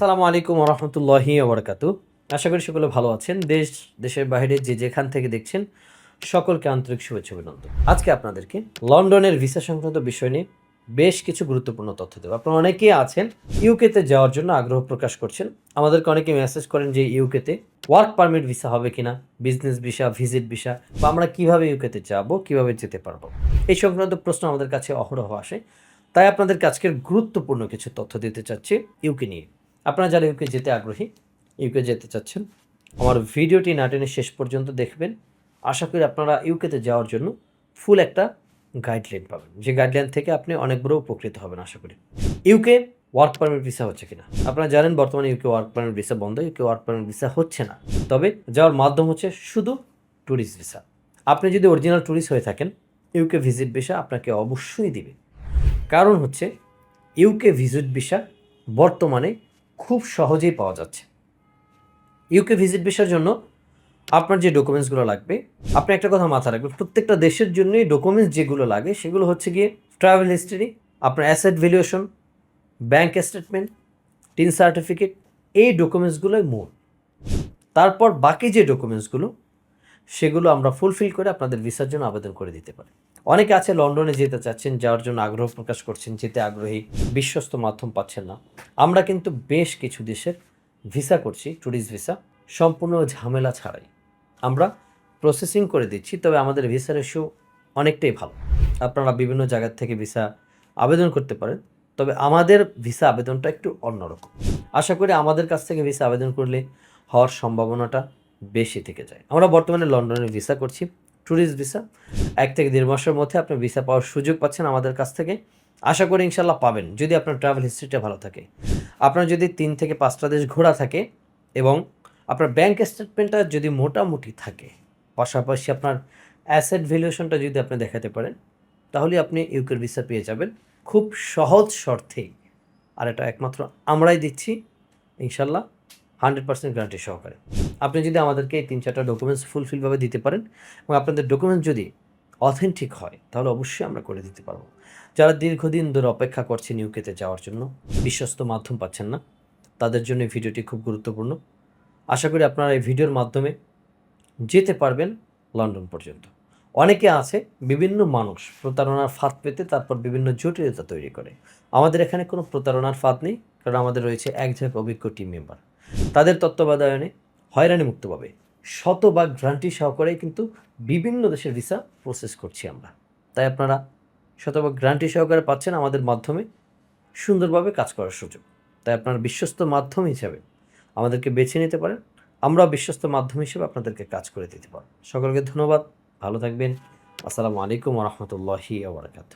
আসসালামু আলাইকুম রহমতুল্লাহি ওবরাকাতু আশা করি সকলে ভালো আছেন। দেশ, দেশের বাইরে যে যেখান থেকে দেখছেন, সকলকে আন্তরিক শুভেচ্ছা অভিনন্দন। আজকে আপনাদেরকে লন্ডনের ভিসা সংক্রান্ত বিষয় নিয়ে বেশ কিছু গুরুত্বপূর্ণ তথ্য দেবো। আপনারা অনেকেই আছেন ইউকেতে যাওয়ার জন্য আগ্রহ প্রকাশ করছেন। আমাদেরকে অনেকে মেসেজ করেন যে ইউকেতে ওয়ার্ক পারমিট ভিসা হবে কিনা বিজনেস ভিসা ভিজিট ভিসা বা আমরা কীভাবে ইউকেতে যাব, কীভাবে যেতে পারব। এই সংক্রান্ত প্রশ্ন আমাদের কাছে অহরহ আসে। তাই আপনাদেরকে আজকের গুরুত্বপূর্ণ কিছু তথ্য দিতে চাচ্ছি ইউকে নিয়ে। আপনারা যারা ইউকে যেতে আগ্রহী ইউকে যেতে চাচ্ছেন, আমার ভিডিওটি না টেনে শেষ পর্যন্ত দেখবেন। আশা করি আপনারা ইউকেতে যাওয়ার জন্য ফুল একটা গাইডলাইন পাবেন। যে গাইডলাইন থেকে আপনি অনেক বড় উপকৃত হবেন, আশা করি। ইউকে ওয়ার্ক পারমিট ভিসা হচ্ছে কিনা? আপনারা জানেন বর্তমানে ইউকে ওয়ার্ক পারমিট ভিসা বন্ধ ইউকে ওয়ার্ক পারমিট ভিসা হচ্ছে না। তবে যাওয়ার মাধ্যম হচ্ছে শুধু ট্যুরিস্ট ভিসা আপনি যদি অরিজিনাল ট্যুরিস্ট হয়ে থাকেন ইউকে ভিজিট ভিসা আপনাকে অবশ্যই দিবে। কারণ হচ্ছে ইউকে ভিজিট ভিসা বর্তমানে খুব সহজেই পাওয়া যাচ্ছে। ইউকে ভিজিট ভিসার জন্য আপনার যে ডকুমেন্টসগুলো লাগবে, আপনি একটা কথা মাথায় রাখবেন, প্রত্যেকটা দেশের জন্যই ডকুমেন্টস যেগুলো লাগে, সেগুলো হচ্ছে গিয়ে ট্রাভেল হিস্ট্রি আপনার asset valuation bank statement TIN certificate এই ডকুমেন্টসগুলোই মূল। তারপর বাকি যে ডকুমেন্টসগুলো সেগুলো আমরা ফুলফিল করে আপনাদের ভিসার জন্য আবেদন করে দিতে পারি। অনেকে আছে লন্ডনে যেতে চাচ্ছেন যাওয়ার জন্য আগ্রহ প্রকাশ করছেন, যেতে আগ্রহী, বিশ্বস্ত মাধ্যম পাচ্ছেন না। আমরা কিন্তু বেশ কিছু দেশের ভিসা করছি ট্যুরিস্ট ভিসা সম্পূর্ণ ঝামেলা ছাড়াই। আমরা প্রসেসিং করে দিচ্ছি, তবে আমাদের ভিসা রেশিও অনেকটাই ভালো। আপনারা বিভিন্ন জায়গার থেকে ভিসা আবেদন করতে পারেন, তবে আমাদের ভিসা আবেদনটা একটু অন্যরকম। আশা করি আমাদের কাছ থেকে ভিসা আবেদন করলে হওয়ার সম্ভাবনাটা বেশি থেকে যায়। আমরা বর্তমানে লন্ডনে ভিসা করছি ট্যুরিস্ট ভিসা এক থেকে দেড় মাসের মধ্যে আপনি ভিসা পাওয়ার সুযোগ পাচ্ছেন আমাদের কাছ থেকে। আশা করি ইনশাল্লাহ পাবেন, যদি আপনার ট্রাভেল হিস্ট্রিটা ভালো থাকে। আপনার যদি তিন থেকে পাঁচটা দেশ ঘোরা থাকে এবং আপনার ব্যাংক স্টেটমেন্টটা যদি মোটামুটি থাকে, পাশাপাশি আপনার অ্যাসেট ভ্যালুয়েশনটা যদি আপনি দেখাতে পারেন, তাহলে আপনি ইউকের ভিসা পেয়ে যাবেন। খুব সহজ শর্তেই আর এটা একমাত্র আমরাই দিচ্ছি ইনশাল্লাহ হান্ড্রেড পার্সেন্ট গ্যারান্টি সহকারে। আপনি যদি আমাদেরকে এই তিন চারটা ডকুমেন্টস ফুলফিলভাবে দিতে পারেন এবং আপনাদের ডকুমেন্টস যদি অথেন্টিক হয়, তাহলে অবশ্যই আমরা করে দিতে পারব। যারা দীর্ঘদিন ধরে অপেক্ষা করছেন ইউকেতে যাওয়ার জন্য, বিশ্বস্ত মাধ্যম পাচ্ছেন না, তাদের জন্য এই ভিডিওটি খুব গুরুত্বপূর্ণ। আশা করি আপনারা এই ভিডিওর মাধ্যমে যেতে পারবেন লন্ডন পর্যন্ত। অনেকে আছে, বিভিন্ন মানুষ প্রতারণার ফাঁদ পেতে তারপর বিভিন্ন জটিলতা তৈরি করে। আমাদের এখানে কোনো প্রতারণার ফাঁদ নেই, কারণ আমাদের রয়েছে এক ঝাঁক অভিজ্ঞ টিম মেম্বার তাদের তত্ত্বাবধানে হয়রানি মুক্তভাবে শতভাগ গ্রান্টি সহকারে কিন্তু বিভিন্ন দেশের ভিসা প্রসেস করছি আমরা। তাই আপনারা শতভাগ গ্রান্টি সহকারে পাচ্ছেন আমাদের মাধ্যমে সুন্দরভাবে কাজ করার সুযোগ। তাই আপনার বিশ্বস্ত মাধ্যম হিসাবে আমাদেরকে বেছে নিতে পারেন। আমরা বিশ্বস্ত মাধ্যম হিসেবে আপনাদেরকে কাজ করে দিতে পারব। সকলকে ধন্যবাদ। ভালো থাকবেন। আসসালামু আলাইকুম রহমতুল্লাহি আবরকাত